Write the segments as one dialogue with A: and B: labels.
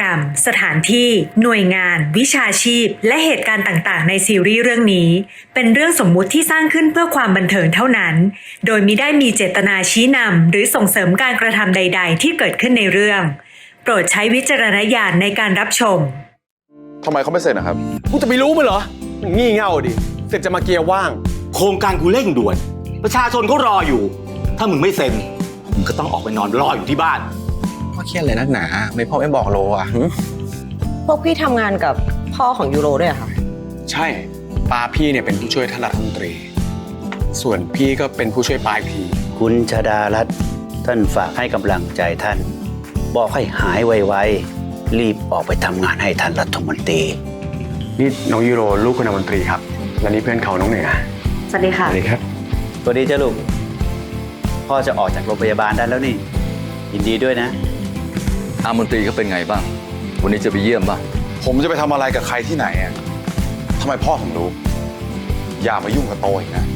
A: กรรม สถานที่ หน่วยงาน วิชาชีพ และเหตุการณ์ต่างๆ ในซีรีส์เรื่องนี้ เป็นเรื่องสมมุติที่สร้างขึ้นเพื่อความบันเทิงเท่านั้น โดยมิได้มีเจตนาชี้นำหรือส่งเสริมการกระทำใด ๆ ที่เกิดขึ้นในเรื่อง โปรดใช้วิจารณญาณในการรับชม
B: ทำไมเขาไม่เซ็นนะครับ
C: กูจะไปรู้มันเหรอมันงี่เง่าดิ เสร็จจะมาเกียร์ว่าง
D: โครงการกูเร่งด่วน ประชาชนเขารออยู่ ถ้ามึงไม่เซ็น มึงก็ต้องออกไปนอนรออยู่ที่บ้าน
E: พ่อเครียดเลยนักหนา ไม่พ่อไม่บอกโลอะหึ
F: พวกพี่ทำงานกับพ่อของยูโรด้วยเหรอค่ะ
E: ใช่ปาพี่เนี่ยเป็นผู้ช่วยท่านรัฐมนตรี ส่วนพี่ก็เป็นผู้ช่วยปาอีกที
G: คุณชดารัตน์ท่านฝากให้กำลังใจท่าน บอกให้หายไวๆ รีบออกไปทำงานให้ท่านรัฐมนตรี
E: นี่น้องยูโรลูกคุณมนตรีครับ และนี่เพื่อนเขาน้องเหนือ
F: สวัสดีค่ะ
E: สวัสดีครับ
G: สวัสดีจ้าลูก พ่อจะออกจากโรงพยาบาลได้แล้วนี่ ยินดีด้วยนะ
H: อามนตรีเขาเป็นไงบ้าง วันนี้จะไปเยี่ยมบ้าง
B: ผมจะไปทำอะไรกับใครที่ไหนอะทำไมพ่อถึงรู้ อย่ามายุ่งกับโตอีกนะ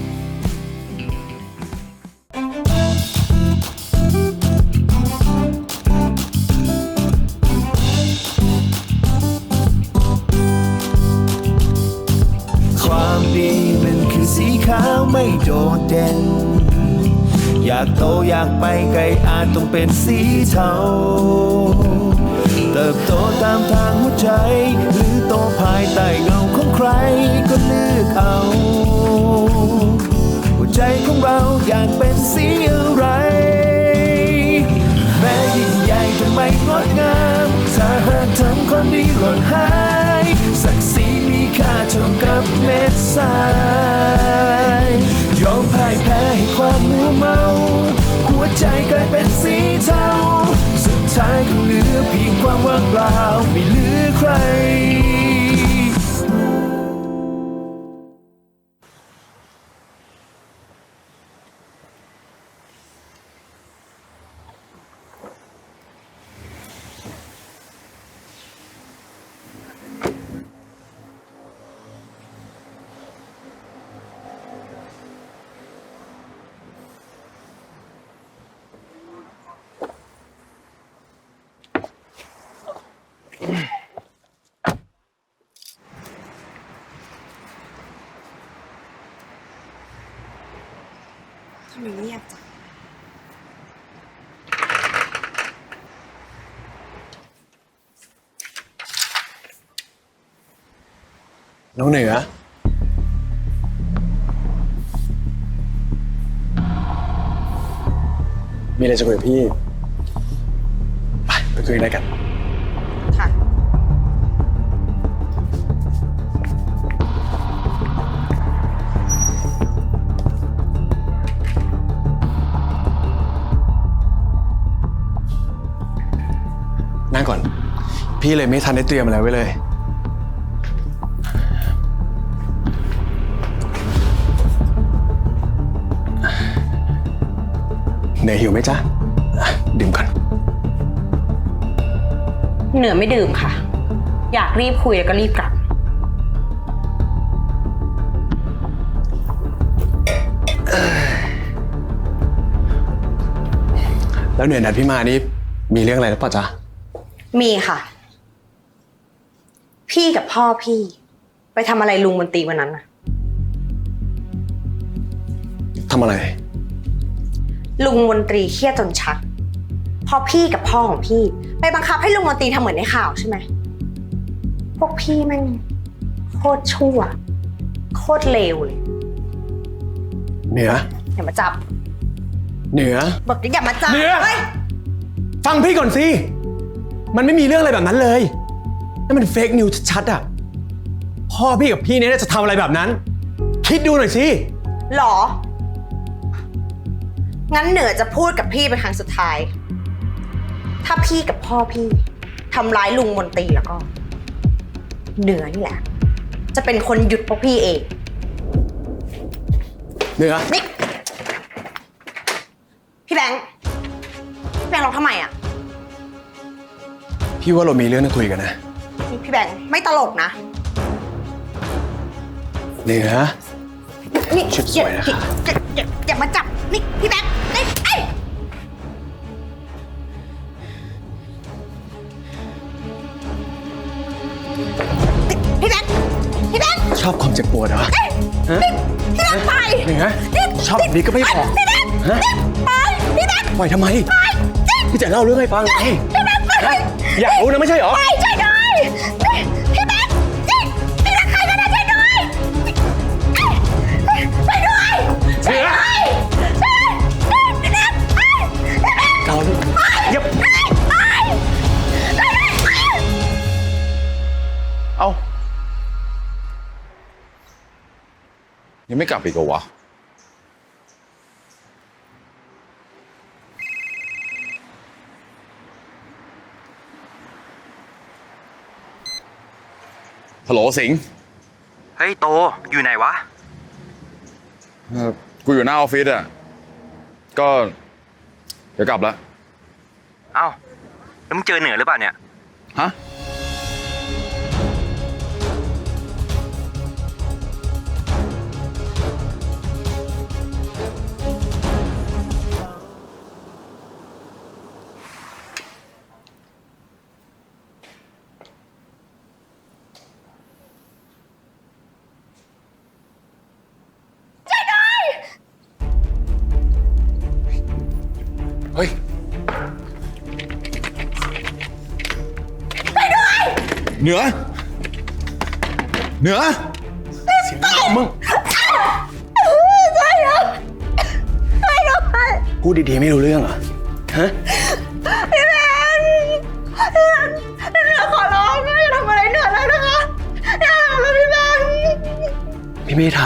I: ความดีมันคือสีขาวไม่โดดเด่น อยากโตอยากไปไกลอาจต้องเป็นสีเทาเติบโตตามทางหัวใจ หรือโตภายใต้เงาของใครก็เลือกเอา หัวใจของเราอยากเป็นสีอะไร แม้ยิ่งใหญ่จะไม่งดงามถ้าหากทำความดีหล่นหายศักดิ์ศรีมีค่าเท่ากับเม็ดทราย พ่ายแพ้ให้ความมัวเมา หัวใจกลายเป็นสีเทาสุดท้ายก็เหลือเพียงความว่างเปล่า
F: ทำไมเงียบจัง
E: น้องเหนือ มีอะไรจะคุยกับพี่ ไปไปคุยกันกัน ก่อน พี่เลยไม่ทันได้เตรียมอะไรไว้เลย เหนื่อยหิวไหมจ๊ะอะดื่มก่อน
F: เหนือไม่ดื่มค่ะ อยากรีบคุยแล้วก็รีบกลับ
E: แล้วเหนื่อยนัดพี่มานี่มีเรื่องอะไรหรือเปล่าจ๊ะ
F: มีค่ะ พี่กับพ่อพี่ ไปทำอะไรลุงมนตรีวันนั้นน่ะ
E: ทำอะไร
F: ลุงมนตรีเครียดจนชักเพอพี่กับพ่อของพี่ ไปบังคับให้ลุงมนตรีทำเหมือนในข่าวใช่ไหม พวกพี่แมันโคตรชั่ว โคตรเลวเลย
E: เหนือ
F: อย่ามาจับ
E: เหนือ
F: บอกอย่ามาจับ
E: เหนือ
F: เฮ้ย
E: ฟังพี่ก่อนสิ มันไม่มีเรื่องอะไรแบบนั้นเลยนั่นมันเฟกนิวชัดๆอะพ่อพี่กับพี่เนี่ยจะทำอะไรแบบนั้น คิดดูหน่อยสิ
F: หรอ งั้นเหนือจะพูดกับพี่เป็นครั้งสุดท้าย ถ้าพี่กับพ่อพี่ทำร้ายลุงมนตรีแล้วก็ เหนือนี่แหละ จะเป็นคนหยุดพวกพี่เอง
E: เหนือ
F: นี่ พี่
E: ว่าเรามีเรื่องต้องคุยกันนะ
F: นี่พี่แบงค์ไม่ตลกนะ
E: เหนือ
F: นี่
E: ชุดสวยนะคะ
F: อย่าอย่าอย่ามาจับ นี่ พี่แบงค์นี่เอ้ยพี่แบงค์พี่แบงค์
E: ชอบความเจ็บปวดเหรอ
F: พี่แบงค์ไป
E: หนึ่งฮะชอบแบบนี้ก็ไม่บอก
F: พี่แบงค์
E: ฮะ
F: ไปพี่แบงค์
E: ปล่อยทำไมพี่จะเล่าเรื่องให้ฟังไง
F: พี่แบงค์ไป
E: อยากรู้นะไม่ใช่เหรอ
F: ไปช่วยด้วย พี่แบงค์พี่แบงค์ใครก็ได้ช่วยด้วยช่วยด้วย
E: เสือ
F: พี่แบงค์ไปพี่แบงค์
E: เกาลูกเย็บ
B: เอ้ายังไม่กลับอีกเหรอวะ ฮัลโหลสิงห์
C: เฮ้ยโตอยู่ไหนวะ
B: เอ่อกูอยู่หน้าออฟฟิศอะ ก็ เดี๋ยวกลับแล้ว
C: เอ้าแล้วมึงเจอเหนือหรือเปล่าเนี่ย
B: ฮะ เหนือ เหนือ
E: พูดดีๆไม่รู้เรื่องเหรอ ฮะ
F: พี่แบงค์เหนือขอร้องอย่าทำอะไรเหนือเลยนะคะอย่าทำเลยพี่แบงค์
E: พี่ไม่ได้ท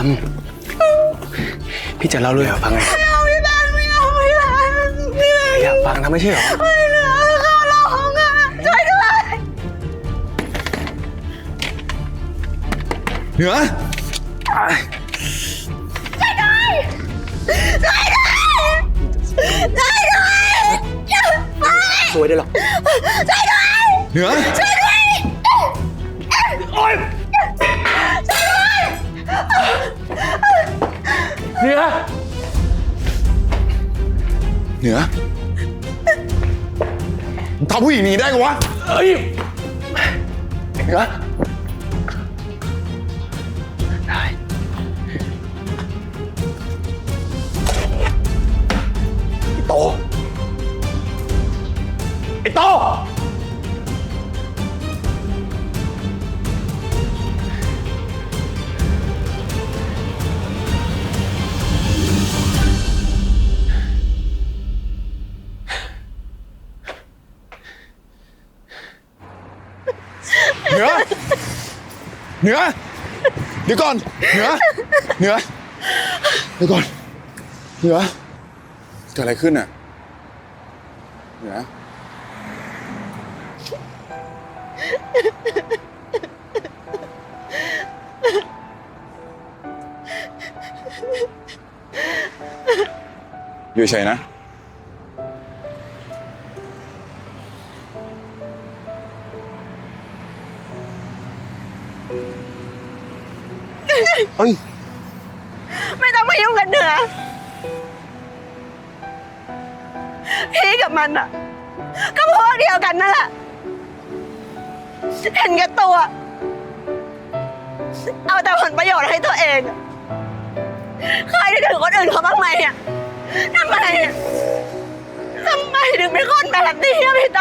E: ำ พี่จะเล่าเรื่องให้ฟังไง
F: ไม่เอาพี่แบงค์ไม่เอาพี่แบงค์พี่แบงค์
E: อยากฟังนะไม่ใช่เหรอ
F: เหนือ
E: สวยได้หรอ
B: เหนือ
E: เหนือ
B: เหนือมึงทำผู้หญิงหนีได้ไงวะ
E: เอ้ยเหนือ
B: เหนือ เดี๋ยวก่อน เหนือ เหนือ เดี๋ยวก่อน เหนือ เกิดอะไรขึ้นอะ เหนือ อยู่เฉยนะ เฮ้ย
F: ไม่ต้องมายุ่งกันเหนือพี่กับมันอะ ก็พวกเดียวกันนั่นแหละ เห็นแก่ตัว เอาแต่ผลประโยชน์ให้ตัวเองเคยได้ถึงคนอื่นเขาบ้างไหมอะทำไมอะทำไมถึงเป็นคนแบบนี้อะพี่โต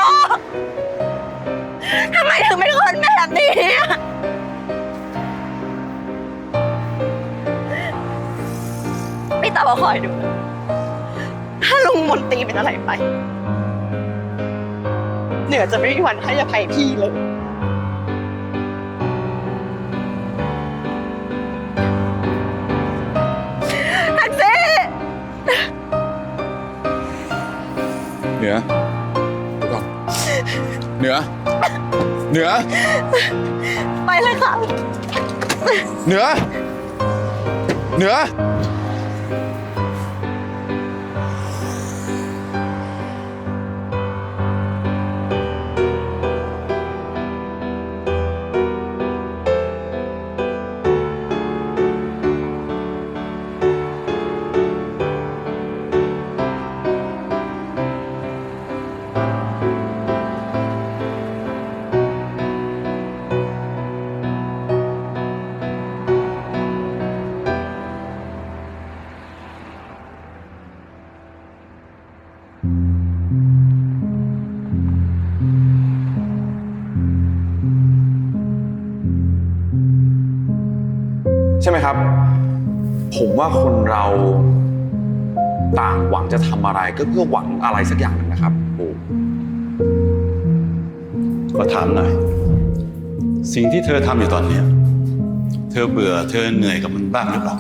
F: ทำไมถึงเป็นคนแบบนี้อะ พี่โตคอยดูนะถ้าลุงมนตรีเป็นอะไรไป เหนือจะไม่มีวันให้อภัยพี่เลย แท็กซี่
B: เหนือเดี๋ยวก่อนเหนือ เหนือ
F: ไปเลยค่ะ
B: เหนือ เหนือ ว่าคนเราต่างหวังจะทำอะไรก็เพื่อหวังอะไรสักอย่างหนึงนะครับโอ้
G: ขอถามหน่อย สิ่งที่เธอทำอยู่ตอนเนี้ย เธอเบื่อเธอเหนื่อยกับมันบ้างหรือเปล่า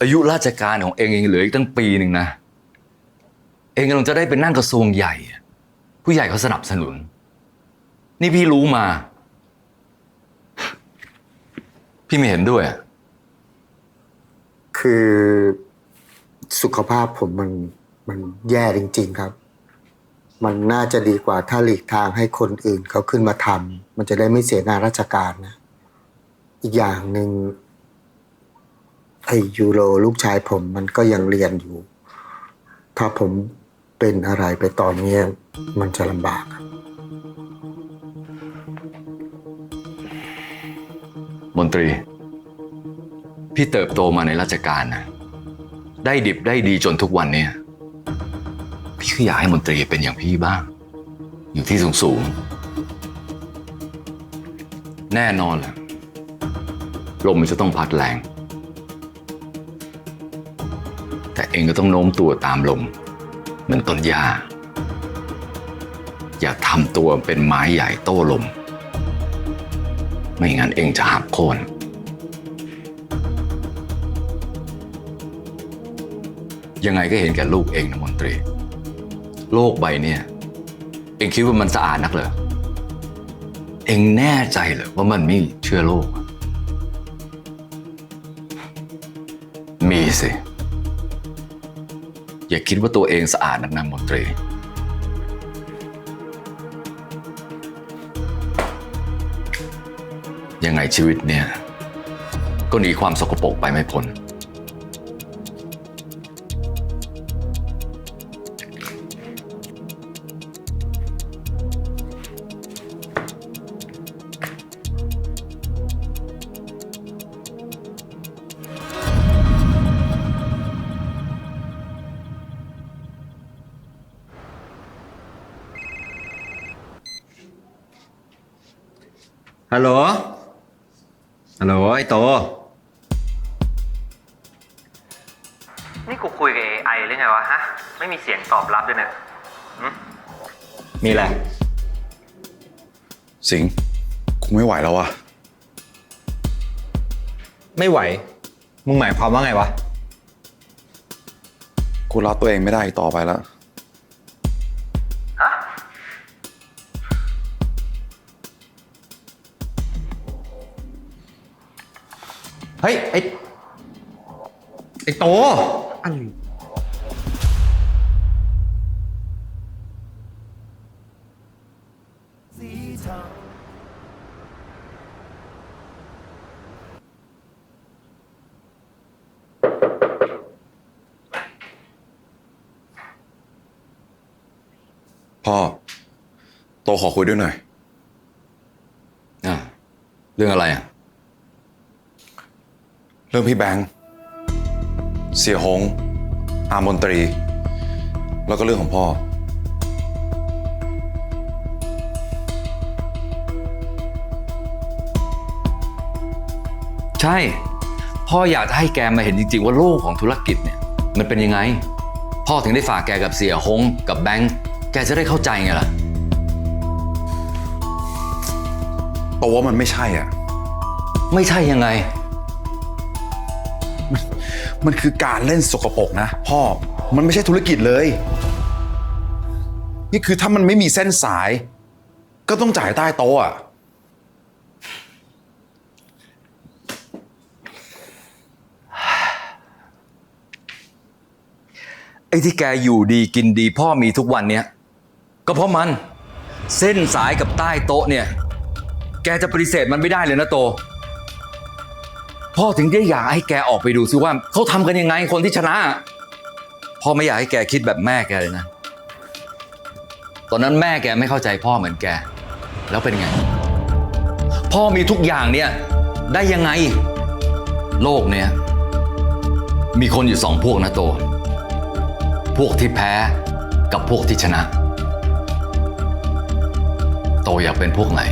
H: อายุราชการของเองยังเหลืออีกตั้งปีหนึ่งนะ เองกำลังจะได้เป็นนั่งกระทรวงใหญ่ ผู้ใหญ่เขาสนับสนุน นี่พี่รู้มา พี่ไม่เห็นด้วยอะ
J: คือสุขภาพผมมันมันแย่จริง ๆครับ มันน่าจะดีกว่าถ้าหลีกทางให้คนอื่นเขาขึ้นมาทำมันจะได้ไม่เสียงานราชการนะ อีกอย่างหนึ่ง ไอยูโรลูกชายผมมันก็ยังเรียนอยู่ ถ้าผมเป็นอะไรไปตอนนี้มันจะลำบาก
H: มนตรี พี่เติบโตมาในราชการนะได้ดิบได้ดีจนทุกวันเนี่ย พี่ก็อยากให้มนตรีเป็นอย่างพี่บ้าง อยู่ที่สูงสูงๆแน่นอนแหละลมมันจะต้องพัดแรง องก็ต้องโน้มตัวตามลมเหมือนต้นหญ้า อย่าทำตัวเป็นไม้ใหญ่โต้ลม ไม่งั้นเองจะหักโค่นยังไงก็เห็นแก่ลูกเองนะมนตรี โลกใบเนี่ย เองคิดว่ามันสะอาดนักเหรอ เองแน่ใจเหรอว่ามันไม่เชื้อโรคมีสิ อย่าคิดว่าตัวเองสะอาดนักนำมนตรี ยังไงชีวิตเนี่ย ก็หนีความสกปรกไปไม่พ้น
E: ฮัลโหล ฮัลโหลไอ้โต
K: นี่กูคุยกับ AI หรือไงวะฮะ ไม่มีเสียงตอบรับด้วยนะ
E: มีอะไร
B: สิงห์กูไม่ไหวแล้วอะ
E: ไม่ไหว มึงหมายความว่าไงวะ
B: กูรับตัวเองไม่ได้อีกต่อไปแล้ว
E: เฮ้ย ไอ้ ไอ้โต
B: พ่อ โตขอคุยด้วยหน่อย
H: อะเรื่องอะไรอะ
B: เรื่องพี่แบงค์เสียหง อามนตรี แล้วก็เรื่องของพ่อ
H: ใช่ พ่ออยากจะให้แกมาเห็นจริง ๆ ว่าโลกของธุรกิจเนี่ย มันเป็นยังไง พ่อถึงได้ฝากแกกับเสียหง กับแบงค์แกจะได้เข้าใจไงล่ะ
B: โตว่ามันไม่ใช่อะ
H: ไม่ใช่ยังไง
B: มันคือการเล่นสกปรกนะ พ่อมันไม่ใช่ธุรกิจเลย นี่คือถ้ามันไม่มีเส้นสาย ก็ต้องจ่ายใต้โต๊ะอะ
H: ไอ้ที่แกอยู่ดีกินดีพ่อมีทุกวันเนี้ยก็เพราะมันเส้นสายกับใต้โต๊ะเนี่ย แกจะปฏิเสธมันไม่ได้เลยนะโต พ่อถึงได้อยากให้แกออกไปดูซิว่าเขาทำกันยังไงคนที่ชนะ พ่อไม่อยากให้แกคิดแบบแม่แกเลยนะ ตอนนั้นแม่แกไม่เข้าใจพ่อเหมือนแก แล้วเป็นไง พ่อมีทุกอย่างเนี่ยได้ยังไง โลกเนี่ย มีคนอยู่สองพวกนะโต พวกที่แพ้กับพวกที่ชนะ โตอยากเป็นพวกไหน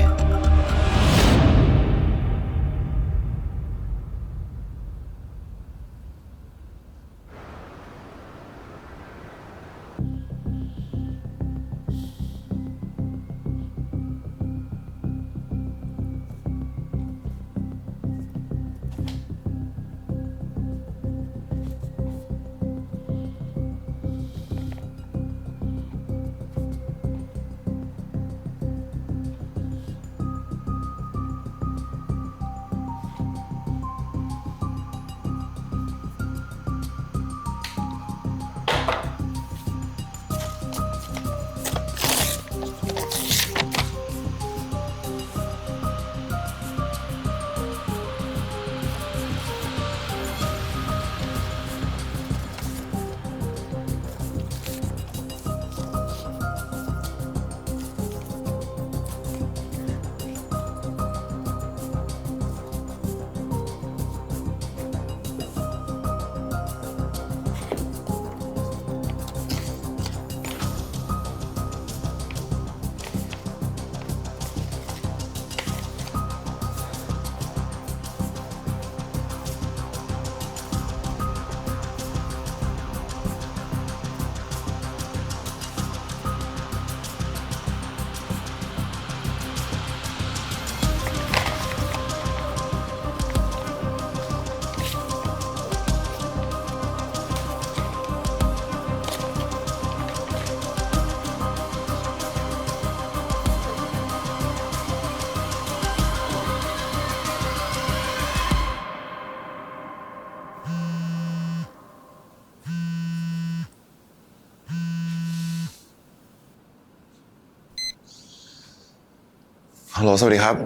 B: ฮัลโหลสวัสดีครับ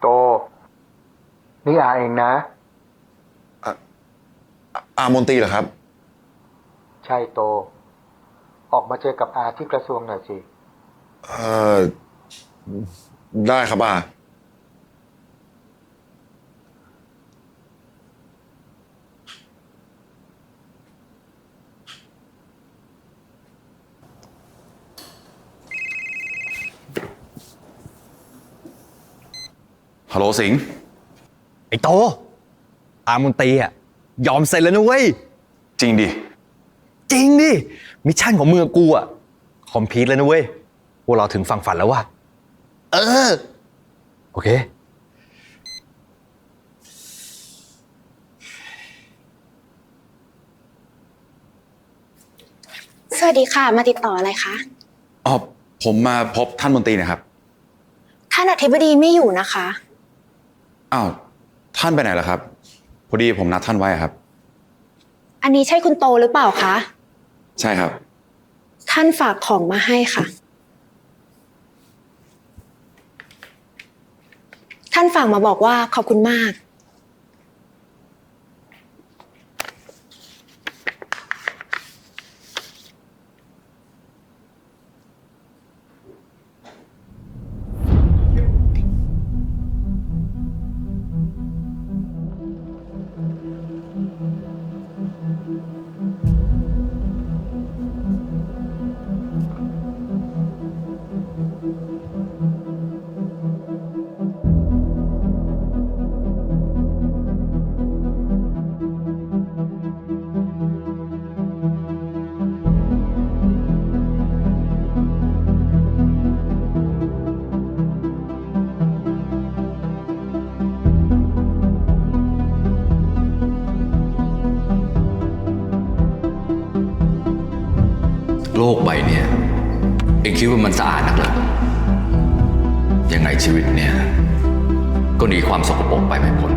J: โต นี่อาเองนะ
B: อามนตรีเหรอครับ
J: ใช่โต ออกมาเจอกับอาที่กระทรวงหน่อยสิ
B: เอ่อได้ครับอา ฮัลโหลสิงห์
E: ไอ้โต อามนตรีอะยอมเซ็นแล้วนะเว้ย
B: จริงดิ
E: จริงดิ มิชชั่นของเมืองกูอะคอมพลีทแล้วนะเว้ย พวกเราถึงฝั่งฝันแล้วว่ะ เออ โอเค
L: สวัสดีค่ะ มาติดต่ออะไรคะ
B: อ๋อผมมาพบท่านมนตรีนะครับ
L: ท่านอธิบดีไม่อยู่นะคะ
B: อ้าวท่านไปไหนล่ะครับ พอดีผมนัดท่านไว้อะครับ
L: อันนี้ใช่คุณโตหรือเปล่าคะ
B: ใช่ครับ
L: ท่านฝากของมาให้ค่ะ ท่านฝากมาบอกว่าขอบคุณมาก
H: คิดว่ามันสะอาดนักเหรอยังไงชีวิตเนี่ย ก็หนีความสกปรกไปไม่พ้น